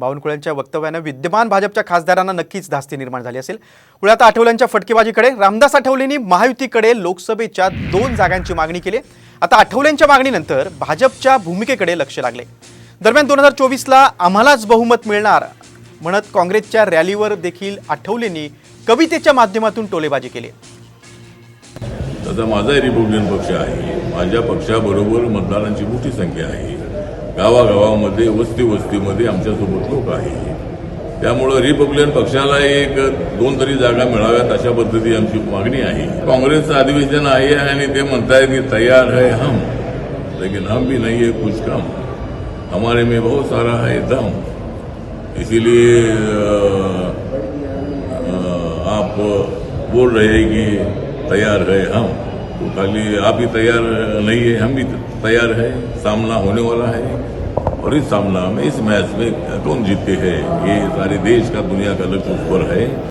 बावनकुळ्यांच्या वक्तव्यानं विद्यमान भाजपच्या खासदारांना नक्कीच धास्ती निर्माण झाली असेल. पुढे आता आठवल्यांच्या फटकेबाजीकडे रामदास आठवलेंनी महायुतीकडे लोकसभेच्या दोन जागांची मागणी केली. आता आठवल्यांच्या मागणीनंतर भाजपच्या भूमिकेकडे लक्ष लागले. दरम्यान दोन हजार चोवीसला आम्हालाच बहुमत मिळणार म्हणत काँग्रेसच्या रॅलीवर देखील आठवलेंनी कवितेच्या माध्यमातून टोलेबाजी केली. आता माझा रिपब्लिकन पक्ष आहे. माझ्या पक्षाबरोबर मतदारांची मोठी संख्या आहे. गावागावामध्ये वस्ती वस्तीमध्ये आमच्यासोबत लोक आहे त्यामुळं रिपब्लिकन पक्षाला एक दोन तरी जागा मिळाव्यात अशा पद्धती आमची मागणी आहे. काँग्रेसचं अधिवेशन आहे आणि ते म्हणताय की तयार है हम. लेकिन हम भी नहीं है कुछ कम. हमारे में बहुत सारा है दम. इसीलिए आप बोल रहे की कि तैयार है हम. तो खाली आप ही तैयार नहीं है, हम भी तैयार है, सामना होने वाला है। और इस सामना में, इस मैच में कौन जीते हैं? ये सारे देश का, दुनिया का लक्ष्य ऊपर है।